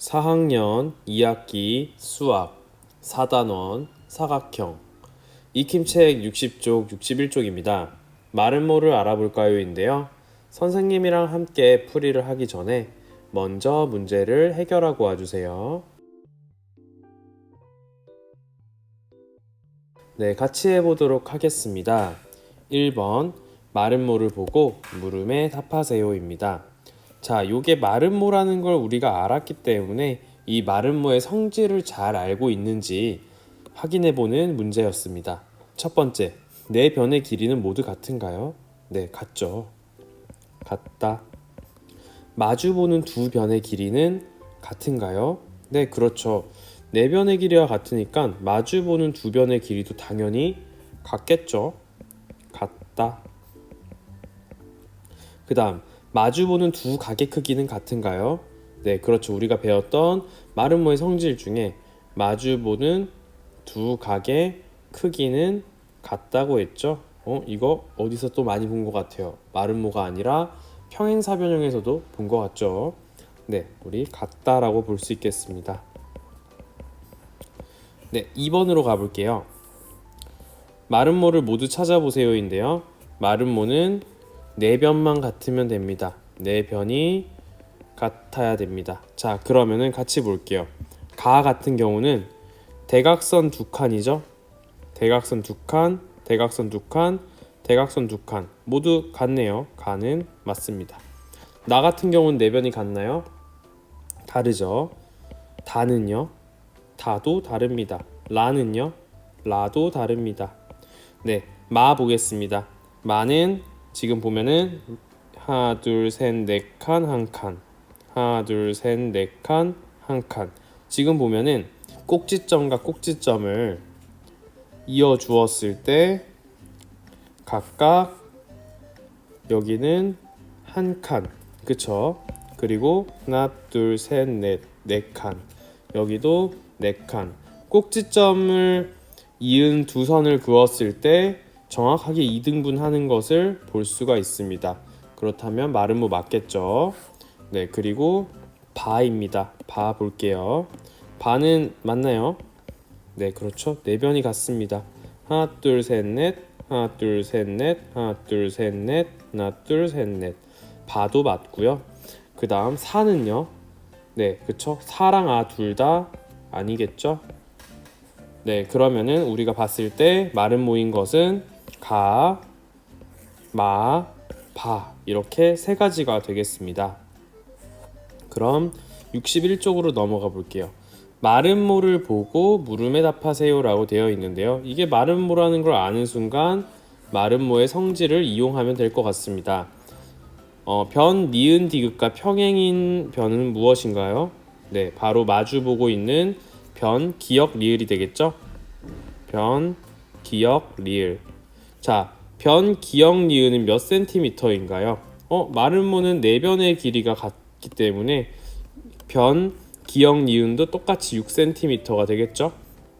4학년 2학기 수학 4단원 사각형 익힘책 60쪽 61쪽입니다. 마름모를 알아볼까요인데요. 선생님이랑 함께 풀이를 하기 전에 먼저 문제를 해결하고 와주세요. 네, 같이 해보도록 하겠습니다. 1번 마름모를 보고 물음에 답하세요입니다. 자, 요게 마름모라는 걸 우리가 알았기 때문에 이 마름모의 성질을 잘 알고 있는지 확인해 보는 문제였습니다. 첫 번째, 네 변의 길이는 모두 같은가요? 네, 같죠. 같다. 마주보는 두 변의 길이는 같은가요? 네, 그렇죠. 네 변의 길이와 같으니까 마주보는 두 변의 길이도 당연히 같겠죠. 같다. 그 다음, 마주보는 두 각의 크기는 같은가요? 네, 그렇죠. 우리가 배웠던 마름모의 성질 중에 마주보는 두 각의 크기는 같다고 했죠. 어, 이거 어디서 또 많이 본 것 같아요. 마름모가 아니라 평행사변형에서도 본 것 같죠. 네, 우리 같다라고 볼 수 있겠습니다. 네, 2번으로 가볼게요. 마름모를 모두 찾아보세요인데요. 마름모는 네 변만 같으면 됩니다. 네 변이 같아야 됩니다. 자, 그러면은 같이 볼게요. 가 같은 경우는 대각선 두 칸이죠. 대각선 두 칸, 대각선 두 칸, 대각선 두 칸 모두 같네요. 가는 맞습니다. 나 같은 경우는 네 변이 같나요? 다르죠. 다는요? 다도 다릅니다. 라는요? 라도 다릅니다. 네, 마 보겠습니다. 마는 지금 보면은 하나, 둘, 셋, 네 칸, 한 칸. 하나, 둘, 셋, 네 칸, 한 칸. 지금 보면은 꼭지점과 꼭지점을 이어 주었을 때 각각 여기는 한 칸. 그쵸? 그리고 하나, 둘, 셋, 넷, 네 칸. 여기도 네 칸. 꼭지점을 이은 두 선을 그었을 때 정확하게 2등분 하는 것을 볼 수가 있습니다. 그렇다면 마름모 맞겠죠? 네, 그리고 바입니다. 바 볼게요. 바는 맞나요? 네, 그렇죠. 네 변이 같습니다. 하나, 둘, 셋, 넷. 하나, 둘, 셋, 넷. 하나, 둘, 셋, 넷. 하나, 둘, 셋, 넷. 바도 맞고요. 그 다음 사는요. 네, 그쵸. 사랑 아 둘 다 아니겠죠? 네, 그러면은 우리가 봤을 때 마름 모인 것은 가, 마, 바 이렇게 세 가지가 되겠습니다. 그럼 61쪽으로 넘어가 볼게요. 마름모를 보고 물음에 답하세요라고 되어 있는데요. 이게 마름모라는 걸 아는 순간 마름모의 성질을 이용하면 될 것 같습니다. 어, 변, 니은, 디귿과 평행인 변은 무엇인가요? 네, 바로 마주 보고 있는 변, 기역, 리을이 되겠죠? 변, 기역, 리을. 자, 변, 기역, 리을은 몇 센티미터인가요? 어, 마름모는 네 변의 길이가 같기 때문에 변, 기역, 니은도 똑같이 6cm가 되겠죠?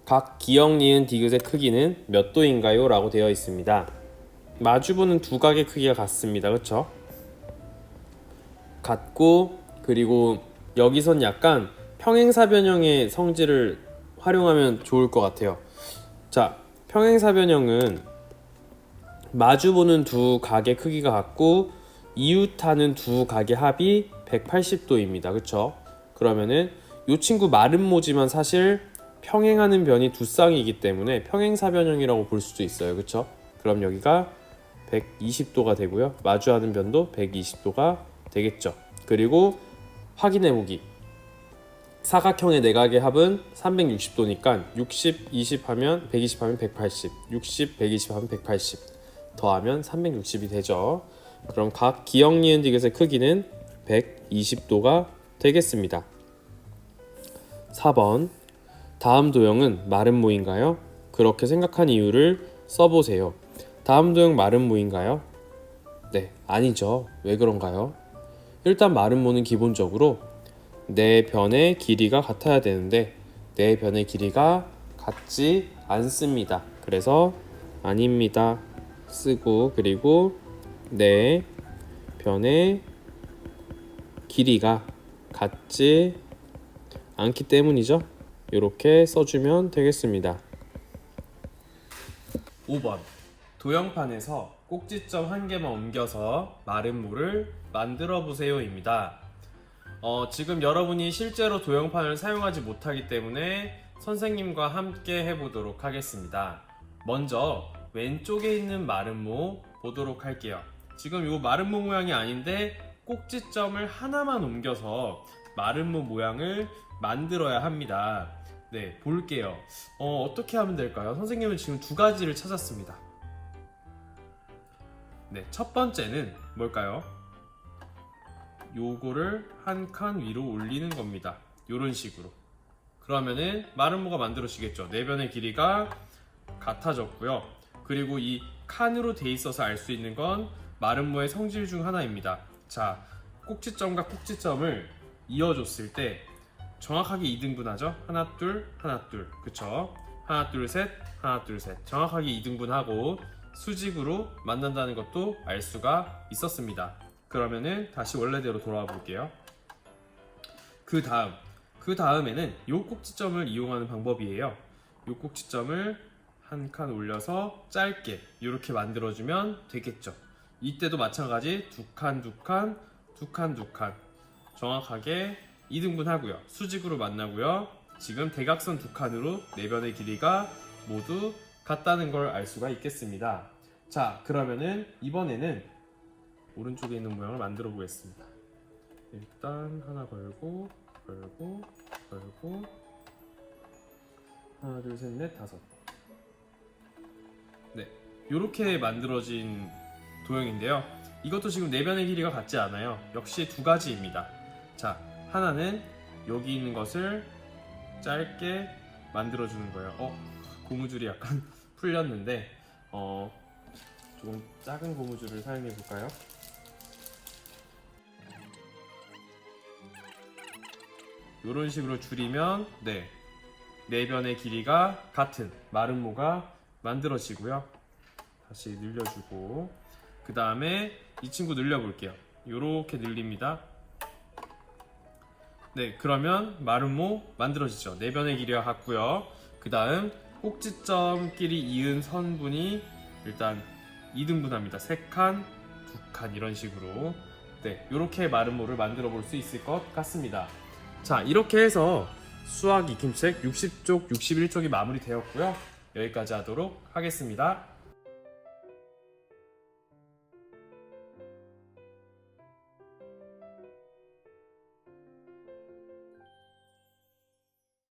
각 기역, 니은, 디귿의 크기는 몇 도인가요? 라고 되어 있습니다. 마주보는 두 각의 크기가 같습니다. 그렇죠? 같고 그리고 여기선 약간 평행사변형의 성질을 활용하면 좋을 것 같아요. 자, 평행사변형은 마주보는 두 각의 크기가 같고 이웃하는 두 각의 합이 180도입니다. 그렇죠? 그러면은 이 친구 마름모지만 사실 평행하는 변이 두 쌍이기 때문에 평행사변형이라고 볼 수도 있어요. 그렇죠? 그럼 여기가 120도가 되고요. 마주하는 변도 120도가 되겠죠. 그리고 확인해 보기. 사각형의 내각의 합은 360도니까 60, 20 하면 120 하면 180, 60, 120 하면 180 더하면 360이 되죠. 그럼 각 기역 니은 디귿의 크기는 120도가 되겠습니다. 4번 다음 도형은 마름모인가요? 그렇게 생각한 이유를 써보세요. 다음 도형 마름모인가요? 네, 아니죠. 왜 그런가요? 일단 마름모는 기본적으로 네 변의 길이가 같아야 되는데 네 변의 길이가 같지 않습니다. 그래서 아닙니다. 쓰고 그리고 네 변의 길이가 같지 않기 때문이죠. 이렇게 써주면 되겠습니다. 5번 도형판에서 꼭지점 한 개만 옮겨서 마름모를 만들어 보세요입니다. 어, 지금 여러분이 실제로 도형판을 사용하지 못하기 때문에 선생님과 함께 해보도록 하겠습니다. 먼저 왼쪽에 있는 마름모 보도록 할게요. 지금 이 마름모 모양이 아닌데 꼭지점을 하나만 옮겨서 마름모 모양을 만들어야 합니다. 네, 볼게요. 어, 어떻게 하면 될까요? 선생님은 지금 두 가지를 찾았습니다. 네, 첫 번째는 뭘까요? 요거를 한 칸 위로 올리는 겁니다. 요런 식으로. 그러면은 마름모가 만들어지겠죠. 내변의 길이가 같아졌고요. 그리고 이 칸으로 돼 있어서 알 수 있는 건 마름모의 성질 중 하나입니다. 자, 꼭지점과 꼭지점을 이어줬을 때 정확하게 2등분하죠. 하나 둘 하나 둘 그쵸? 하나 둘 셋 하나 둘 셋 정확하게 2등분하고 수직으로 만난다는 것도 알 수가 있었습니다. 그러면은 다시 원래대로 돌아와 볼게요. 그 다음 그 다음에는 요 꼭지점을 이용하는 방법이에요. 요 꼭지점을 한 칸 올려서 짧게 이렇게 만들어주면 되겠죠. 이때도 마찬가지 두 칸, 두 칸, 두 칸, 두 칸 정확하게 2등분 하고요. 수직으로 만나고요. 지금 대각선 두 칸으로 내변의 길이가 모두 같다는 걸 알 수가 있겠습니다. 자, 그러면은 이번에는 오른쪽에 있는 모양을 만들어 보겠습니다. 일단 하나 걸고 걸고 걸고 하나 둘 셋 넷 다섯 네 이렇게 만들어진 도형인데요. 이것도 지금 내변의 길이가 같지 않아요. 역시 두 가지입니다. 자 하나는 여기 있는 것을 짧게 만들어 주는 거예요. 어 고무줄이 약간 풀렸는데 어 조금 작은 고무줄을 사용해 볼까요? 이런 식으로 줄이면 네 내변의 길이가 같은 마름모가 만들어지고요. 다시 늘려주고 그 다음에 이 친구 늘려볼게요. 이렇게 늘립니다. 네 그러면 마름모 만들어지죠. 내변의 길이가 같고요. 그 다음 꼭지점끼리 이은 선분이 일단 2등분합니다. 3칸, 2칸 이런 식으로 네 이렇게 마름모를 만들어 볼 수 있을 것 같습니다. 자 이렇게 해서 수학 익힘책 60쪽, 61쪽이 마무리되었고요. 여기까지 하도록 하겠습니다.